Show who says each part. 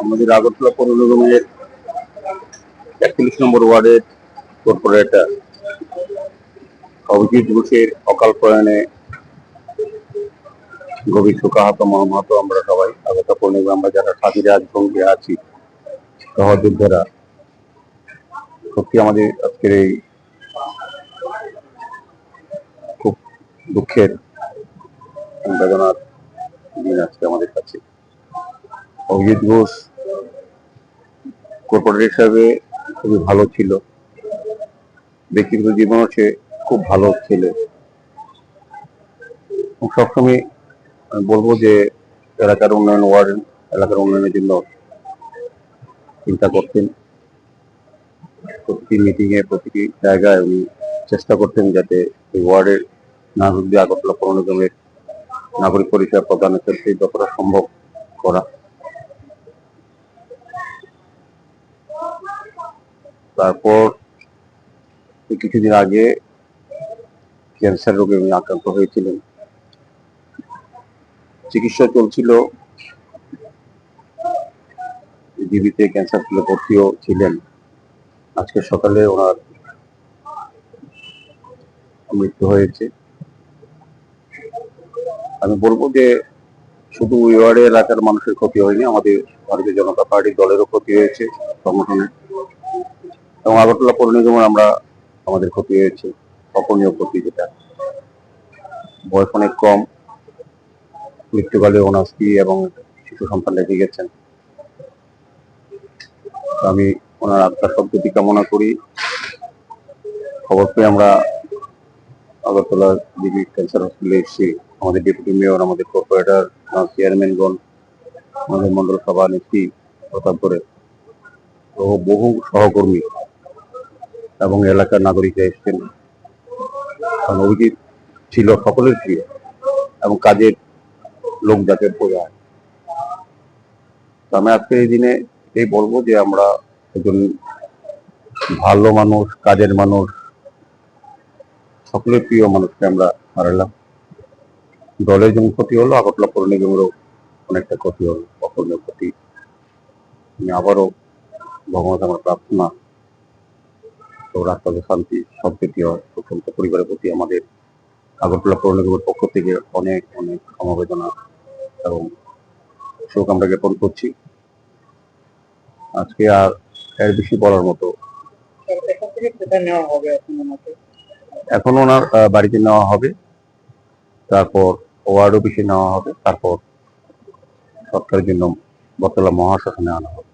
Speaker 1: আমাদের আগরতলা পৌর নিগমের একত্রিশ নম্বর ওয়ার্ডের কর্পোরেটর অভিজিৎ ঘোষের অকাল প্রয়াণে গভীর শোকাহত মর্মাহত আমরা সবাই আগরতলা পৌর নিগমে, আমরা যারা সাথী রাজভঙ্গে আছি, সহযোদ্ধারা, সত্যি আমাদের আজকের এই খুব দুঃখের বেদনার দিন আজকে আমাদের কাছে। অভিজিৎ ঘোষ কর্পোরেটর হিসাবে খুবই ভালো ছিল। ব্যক্তিগত জীবনও সে খুব ভালো ছেলে। সবসময় বলব যে, এলাকার উন্নয়ন ওয়ার্ড, এলাকার উন্নয়নের জন্য চিন্তা করতেন। প্রতিটি মিটিং এ, প্রতিটি জায়গায় উনি চেষ্টা করতেন যাতে এই ওয়ার্ডের নাগরিকদের আগরতলা পৌর নাগরিক পরিষেবা প্রদানের ক্ষেত্রে যতটা সম্ভব করা। তারপর কিছুদিন আগে ক্যান্সার রোগে উনি আক্রান্ত হয়েছিলেন। চিকিৎসা চলছিল। জীবিতে ক্যান্সার ফুলে ভর্তিও ছিলেন। আজকে সকালে ওনার মৃত্যু হয়েছে। আমি বলব যে শুধু ওয়ার্ডে এলাকার মানুষের ক্ষতি হয়নি, আমাদের ভারতীয় জনতা পার্টির দলেরও ক্ষতি হয়েছে সংগঠনের। এবং আগরতলা পৌর নিগমের আমরা আমাদের ক্ষতি হয়েছে। অপনীয় ক্ষতি যেটা। বয়স অনেক কম। মৃত্যুকালে ওনার স্ত্রী এবং শিশু সন্তান রেখে গেছেন। আমি ওনার আত্মার সদ্গতি কামনা করি। খবর পেয়ে আমরা আগরতলা ডিবি ক্যান্সার হসপিটালে এসেছি আমাদের ডেপুটি মেয়র, আমাদের কর্পোরেটর চেয়ারম্যানগণ আমাদের মন্ডল সভানেত্রী প্রতাপ করে বহু সহকর্মী এবং এলাকার নাগরিকরা এসেছেন। কারণ অভিজিৎ ছিল সকলের প্রিয় এবং কাজের লোক যাকে বোঝায়। আমি আজকে এই দিনে এই বলব যে আমরা একজন ভালো মানুষ, কাজের মানুষ, সকলের প্রিয় মানুষকে আমরা হারালাম। দলের যেমন ক্ষতি হলো, আগরতলা পৌর নিগমেরও অনেকটা ক্ষতি হলো। অপূর্ণ ক্ষতি। আমি আবারও ভগবান আমার প্রার্থনা রাস্তাতে শান্তি, সম্প্রীতি হয় প্রত্যন্ত পরিবারের প্রতি আমাদের আগরতলা পৌর নিগমের পক্ষ থেকে অনেক অনেক সমবেদনা এবং শোক আমরা জ্ঞাপন করছি। আজকে আর এর বেশি বলার মতো
Speaker 2: এখান
Speaker 1: ওনার বাড়িতে নেওয়া হবে। তারপর ওয়ার্ড অফিসে নেওয়া হবে। তারপর সরকারের জন্য বতলা মহাশ্মশানে আনা হবে।